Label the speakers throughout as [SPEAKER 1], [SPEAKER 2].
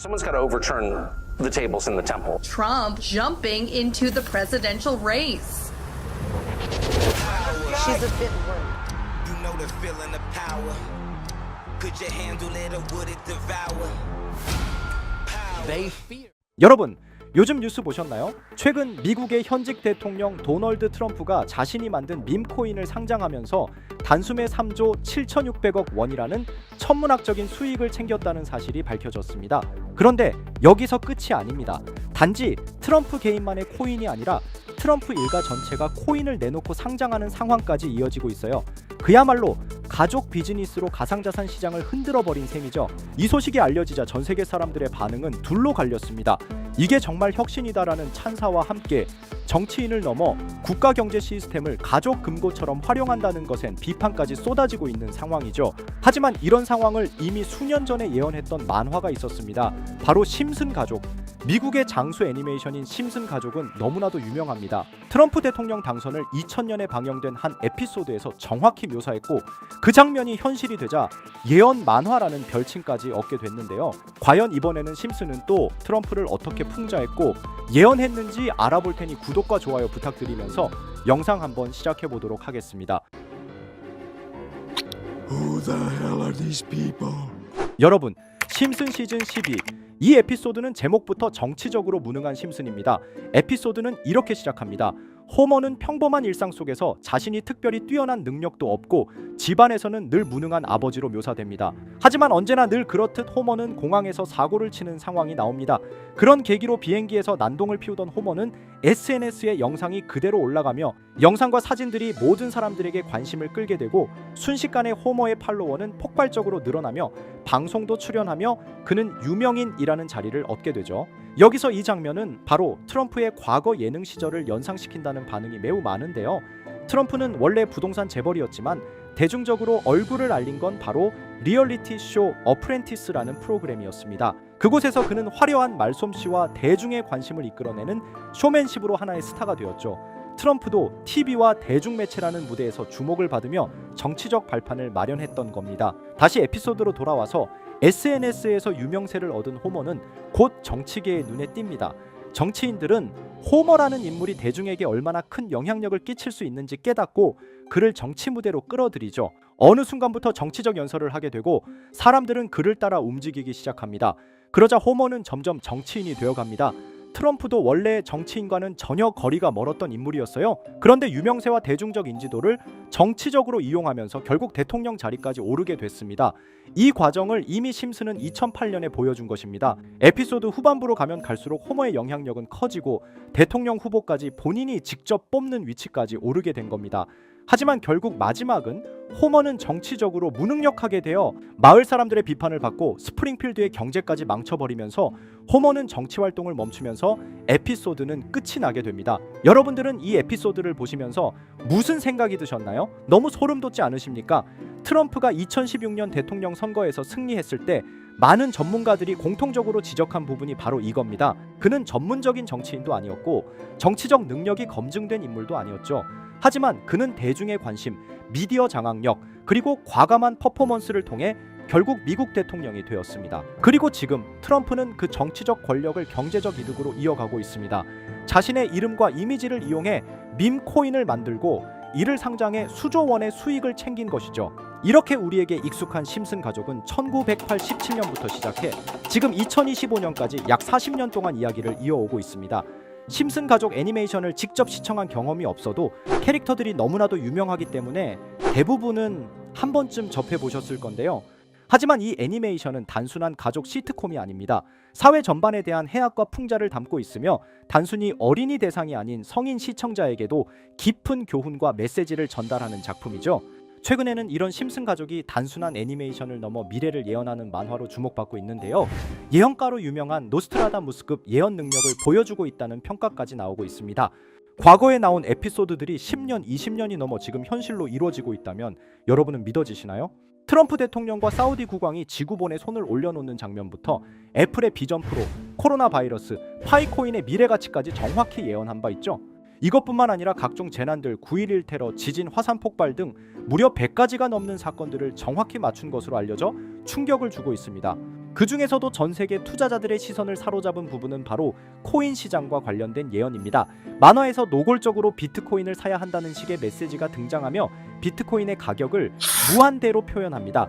[SPEAKER 1] Someone's got to overturn the tables in the temple.
[SPEAKER 2] Trump jumping into the presidential race.
[SPEAKER 3] She's a bit worried.
[SPEAKER 4] You know the feeling of power. Could you handle it or would it devour?
[SPEAKER 5] 여러분 요즘 뉴스 보셨나요? 최근 미국의 현직 대통령 도널드 트럼프가 자신이 만든 밈코인을 상장하면서 단숨에 3조 7,600억 원이라는 천문학적인 수익을 챙겼다는 사실이 밝혀졌습니다. 그런데 여기서 끝이 아닙니다. 단지 트럼프 개인만의 코인이 아니라 트럼프 일가 전체가 코인을 내놓고 상장하는 상황까지 이어지고 있어요. 그야말로 가족 비즈니스로 가상자산 시장을 흔들어 버린 셈이죠. 이 소식이 알려지자 전 세계 사람들의 반응은 둘로 갈렸습니다. 이게 정말 혁신이다라는 찬사와 함께 정치인을 넘어 국가 경제 시스템을 가족 금고처럼 활용한다는 것엔 비판까지 쏟아지고 있는 상황이죠. 하지만 이런 상황을 이미 수년 전에 예언했던 만화가 있었습니다. 바로 심슨 가족. 미국의 장수 애니메이션인 심슨 가족은 너무나도 유명합니다. 트럼프 대통령 당선을 2000년에 방영된 한 에피소드에서 정확히 묘사했고 그 장면이 현실이 되자 예언 만화라는 별칭까지 얻게 됐는데요. 과연 이번에는 심슨은 또 트럼프를 어떻게 풍자했고 예언했는지 알아볼 테니 구독과 좋아요 부탁드리면서 영상 한번 시작해 보도록 하겠습니다. 여러분, 심슨 시즌 12. 이 에피소드는 제목부터 정치적으로 무능한 심슨입니다. 에피소드는 이렇게 시작합니다. 호머는 평범한 일상 속에서 자신이 특별히 뛰어난 능력도 없고 집안에서는 늘 무능한 아버지로 묘사됩니다. 하지만 언제나 늘 그렇듯 호머는 공항에서 사고를 치는 상황이 나옵니다. 그런 계기로 비행기에서 난동을 피우던 호머는 SNS에 영상이 그대로 올라가며 영상과 사진들이 모든 사람들에게 관심을 끌게 되고 순식간에 호머의 팔로워는 폭발적으로 늘어나며 방송도 출연하며 그는 유명인이라는 자리를 얻게 되죠. 여기서 이 장면은 바로 트럼프의 과거 예능 시절을 연상시킨다는 반응이 매우 많은데요. 트럼프는 원래 부동산 재벌이었지만 대중적으로 얼굴을 알린 건 바로 리얼리티 쇼 어프렌티스라는 프로그램이었습니다. 그곳에서 그는 화려한 말솜씨와 대중의 관심을 이끌어내는 쇼맨십으로 하나의 스타가 되었죠. 트럼프도 TV와 대중매체라는 무대에서 주목을 받으며 정치적 발판을 마련했던 겁니다. 다시 에피소드로 돌아와서 SNS에서 유명세를 얻은 호머는 곧 정치계의 눈에 띕니다. 정치인들은 호머라는 인물이 대중에게 얼마나 큰 영향력을 끼칠 수 있는지 깨닫고 그를 정치 무대로 끌어들이죠. 어느 순간부터 정치적 연설을 하게 되고 사람들은 그를 따라 움직이기 시작합니다. 그러자 호머는 점점 정치인이 되어갑니다. 트럼프도 원래 정치인과는 전혀 거리가 멀었던 인물이었어요. 그런데 유명세와 대중적 인지도를 정치적으로 이용하면서 결국 대통령 자리까지 오르게 됐습니다. 이 과정을 이미 심슨은 2008년에 보여준 것입니다. 에피소드 후반부로 가면 갈수록 호머의 영향력은 커지고 대통령 후보까지 본인이 직접 뽑는 위치까지 오르게 된 겁니다. 하지만 결국 마지막은 호머는 정치적으로 무능력하게 되어 마을 사람들의 비판을 받고 스프링필드의 경제까지 망쳐버리면서 호머는 정치 활동을 멈추면서 에피소드는 끝이 나게 됩니다. 여러분들은 이 에피소드를 보시면서 무슨 생각이 드셨나요? 너무 소름 돋지 않으십니까? 트럼프가 2016년 대통령 선거에서 승리했을 때 많은 전문가들이 공통적으로 지적한 부분이 바로 이겁니다. 그는 전문적인 정치인도 아니었고 정치적 능력이 검증된 인물도 아니었죠. 하지만 그는 대중의 관심, 미디어 장악력, 그리고 과감한 퍼포먼스를 통해 결국 미국 대통령이 되었습니다. 그리고 지금 트럼프는 그 정치적 권력을 경제적 이득으로 이어가고 있습니다. 자신의 이름과 이미지를 이용해 밈 코인을 만들고 이를 상장해 수조 원의 수익을 챙긴 것이죠. 이렇게 우리에게 익숙한 심슨 가족은 1987년부터 시작해 지금 2025년까지 약 40년 동안 이야기를 이어오고 있습니다. 심슨 가족 애니메이션을 직접 시청한 경험이 없어도 캐릭터들이 너무나도 유명하기 때문에 대부분은 한 번쯤 접해 보셨을 건데요. 하지만 이 애니메이션은 단순한 가족 시트콤이 아닙니다. 사회 전반에 대한 해악과 풍자를 담고 있으며 단순히 어린이 대상이 아닌 성인 시청자에게도 깊은 교훈과 메시지를 전달하는 작품이죠. 최근에는 이런 심슨 가족이 단순한 애니메이션을 넘어 미래를 예언하는 만화로 주목받고 있는데요. 예언가로 유명한 노스트라다무스급 예언 능력을 보여주고 있다는 평가까지 나오고 있습니다. 과거에 나온 에피소드들이 10년, 20년이 넘어 지금 현실로 이루어지고 있다면 여러분은 믿어지시나요? 트럼프 대통령과 사우디 국왕이 지구본에 손을 올려놓는 장면부터 애플의 비전 프로, 코로나 바이러스, 파이코인의 미래 가치까지 정확히 예언한 바 있죠. 이것뿐만 아니라 각종 재난들, 9.11 테러, 지진, 화산 폭발 등 무려 100가지가 넘는 사건들을 정확히 맞춘 것으로 알려져 충격을 주고 있습니다. 그 중에서도 전 세계 투자자들의 시선을 사로잡은 부분은 바로 코인 시장과 관련된 예언입니다. 만화에서 노골적으로 비트코인을 사야 한다는 식의 메시지가 등장하며 비트코인의 가격을 무한대로 표현합니다.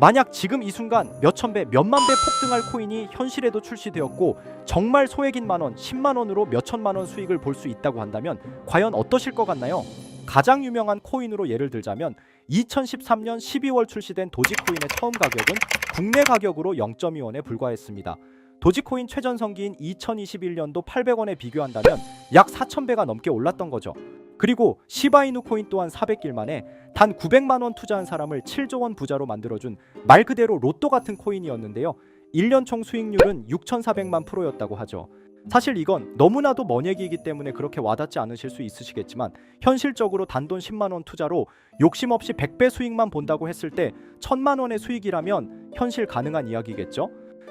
[SPEAKER 5] 만약 지금 이 순간 몇천 배, 몇만 배 폭등할 코인이 현실에도 출시되었고 정말 소액인 만 원, 10만 원으로 몇천만 원 수익을 볼 수 있다고 한다면 과연 어떠실 것 같나요? 가장 유명한 코인으로 예를 들자면 2013년 12월 출시된 도지코인의 처음 가격은 국내 가격으로 0.2원에 불과했습니다. 도지코인 최전성기인 2021년도 800원에 비교한다면 약 4,000배가 넘게 올랐던 거죠. 그리고 시바이누 코인 또한 400길 만에 단 900만 원 투자한 사람을 7조 원 부자로 만들어준 말 그대로 로또 같은 코인이었는데요. 1년 총 수익률은 6,400만 프로였다고 하죠. 사실 이건 너무나도 먼 얘기이기 때문에 그렇게 와닿지 않으실 수 있으시겠지만 현실적으로 단돈 10만 원 투자로 욕심 없이 100배 수익만 본다고 했을 때 1000만 원의 수익이라면 현실 가능한 이야기겠죠?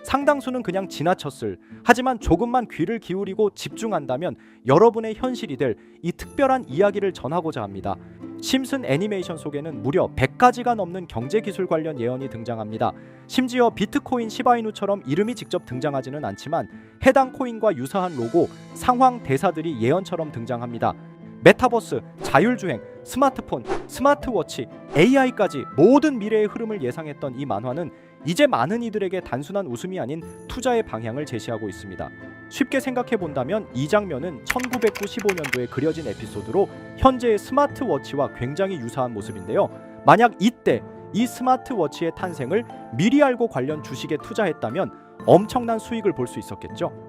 [SPEAKER 5] 상당수는 그냥 지나쳤을 하지만 조금만 귀를 기울이고 집중한다면 여러분의 현실이 될 이 특별한 이야기를 전하고자 합니다. 심슨 애니메이션 속에는 무려 100가지가 넘는 경제 기술 관련 예언이 등장합니다. 심지어 비트코인 시바이누처럼 이름이 직접 등장하지는 않지만 해당 코인과 유사한 로고, 상황 대사들이 예언처럼 등장합니다. 메타버스, 자율주행, 스마트폰, 스마트워치, AI까지 모든 미래의 흐름을 예상했던 이 만화는 이제 많은 이들에게 단순한 웃음이 아닌 투자의 방향을 제시하고 있습니다. 쉽게 생각해 본다면 이 장면은 1995년도에 그려진 에피소드로 현재의 스마트워치와 굉장히 유사한 모습인데요. 만약 이때 이 스마트워치의 탄생을 미리 알고 관련 주식에 투자했다면 엄청난 수익을 볼 수 있었겠죠.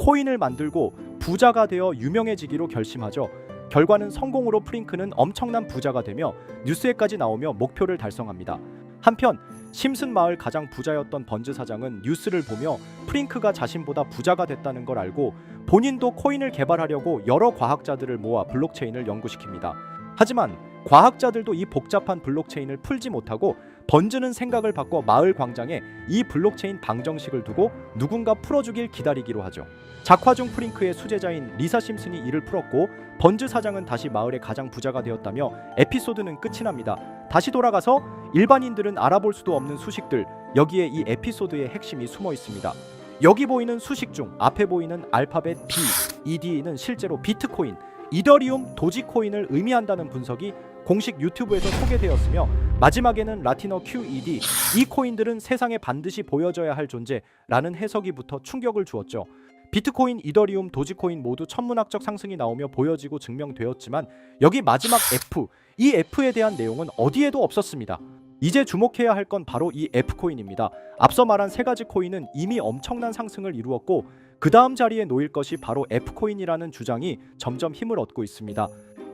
[SPEAKER 5] 코인을 만들고 부자가 되어 유명해지기로 결심하죠. 결과는 성공으로 프링크는 엄청난 부자가 되며 뉴스에까지 나오며 목표를 달성합니다. 한편 심슨 마을 가장 부자였던 번즈 사장은 뉴스를 보며 프링크가 자신보다 부자가 됐다는 걸 알고 본인도 코인을 개발하려고 여러 과학자들을 모아 블록체인을 연구시킵니다. 하지만 과학자들도 이 복잡한 블록체인을 풀지 못하고 번즈는 생각을 바꿔 마을 광장에 이 블록체인 방정식을 두고 누군가 풀어주길 기다리기로 하죠. 작화 중 프링크의 수제자인 리사 심슨이 이를 풀었고 번즈 사장은 다시 마을의 가장 부자가 되었다며 에피소드는 끝이 납니다. 다시 돌아가서 일반인들은 알아볼 수도 없는 수식들 여기에 이 에피소드의 핵심이 숨어 있습니다. 여기 보이는 수식 중 앞에 보이는 알파벳 B, ED는 실제로 비트코인, 이더리움, 도지코인을 의미한다는 분석이 공식 유튜브에서 소개되었으며 마지막에는 라틴어 QED 이 코인들은 세상에 반드시 보여져야 할 존재라는 해석이부터 충격을 주었죠. 비트코인, 이더리움, 도지코인 모두 천문학적 상승이 나오며 보여지고 증명되었지만 여기 마지막 F 이 F에 대한 내용은 어디에도 없었습니다. 이제 주목해야 할 건 바로 이 F코인입니다. 앞서 말한 세 가지 코인은 이미 엄청난 상승을 이루었고 그 다음 자리에 놓일 것이 바로 F코인이라는 주장이 점점 힘을 얻고 있습니다.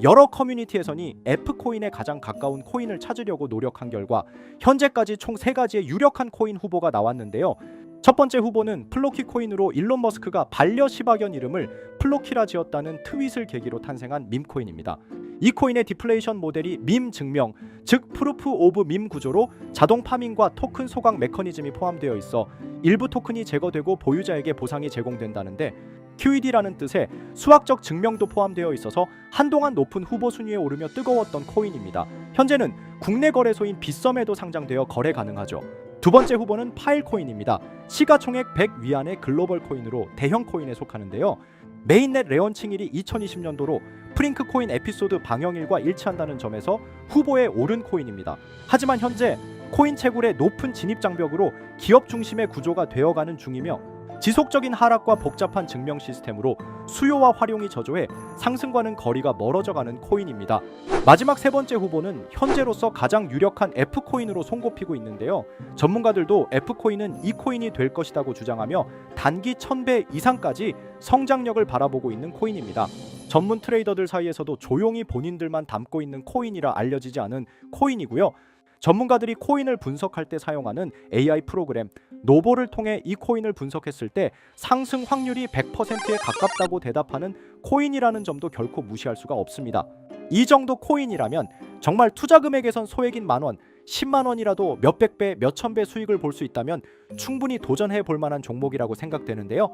[SPEAKER 5] 여러 커뮤니티에서는 F코인에 가장 가까운 코인을 찾으려고 노력한 결과 현재까지 총세 가지의 유력한 코인 후보가 나왔는데요. 첫 번째 후보는 플로키 코인으로 일론 머스크가 반려 시바견 이름을 플로키라 지었다는 트윗을 계기로 탄생한 밈코인입니다. 이 코인의 디플레이션 모델이 밈 증명, 즉 프루프 오브 밈 구조로 자동 파밍과 토큰 소각 메커니즘이 포함되어 있어 일부 토큰이 제거되고 보유자에게 보상이 제공된다는데 QED라는 뜻의 수학적 증명도 포함되어 있어서 한동안 높은 후보 순위에 오르며 뜨거웠던 코인입니다. 현재는 국내 거래소인 빗썸에도 상장되어 거래 가능하죠. 두 번째 후보는 파일코인입니다. 시가총액 100 위안의 글로벌 코인으로 대형 코인에 속하는데요. 메인넷 레언칭일이 2020년도로 프링크 코인 에피소드 방영일과 일치한다는 점에서 후보에 오른 코인입니다. 하지만 현재 코인 채굴의 높은 진입 장벽으로 기업 중심의 구조가 되어가는 중이며 지속적인 하락과 복잡한 증명 시스템으로 수요와 활용이 저조해 상승과는 거리가 멀어져 가는 코인입니다. 마지막 세 번째 후보는 현재로서 가장 유력한 F 코인으로 손꼽히고 있는데요. 전문가들도 F 코인은 이 코인이 될 것이라고 주장하며 단기 1000배 이상까지 성장력을 바라보고 있는 코인입니다. 전문 트레이더들 사이에서도 조용히 본인들만 담고 있는 코인이라 알려지지 않은 코인이고요. 전문가들이 코인을 분석할 때 사용하는 AI 프로그램 노보를 통해 이 코인을 분석했을 때 상승 확률이 100%에 가깝다고 대답하는 코인이라는 점도 결코 무시할 수가 없습니다. 이 정도 코인이라면 정말 투자 금액에선 소액인 만 원, 10만 원이라도 몇백 배, 몇천 배 수익을 볼 수 있다면 충분히 도전해 볼 만한 종목이라고 생각되는데요.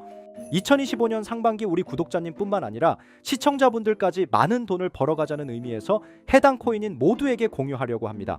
[SPEAKER 5] 2025년 상반기 우리 구독자님뿐만 아니라 시청자분들까지 많은 돈을 벌어가자는 의미에서 해당 코인인 모두에게 공유하려고 합니다.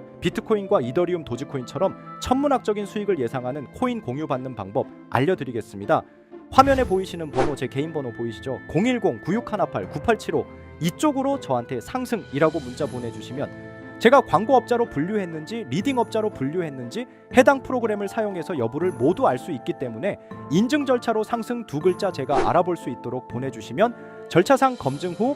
[SPEAKER 5] 비트코인과 이더리움 도지코인처럼 천문학적인 수익을 예상하는 코인 공유 받는 방법 알려드리겠습니다. 화면에 보이시는 번호 제 개인 번호 보이시죠? 010-9618-9875 이쪽으로 저한테 상승이라고 문자 보내주시면 제가 광고업자로 분류했는지 리딩업자로 분류했는지 해당 프로그램을 사용해서 여부를 모두 알 수 있기 때문에 인증 절차로 상승 두 글자 제가 알아볼 수 있도록 보내주시면 절차상 검증 후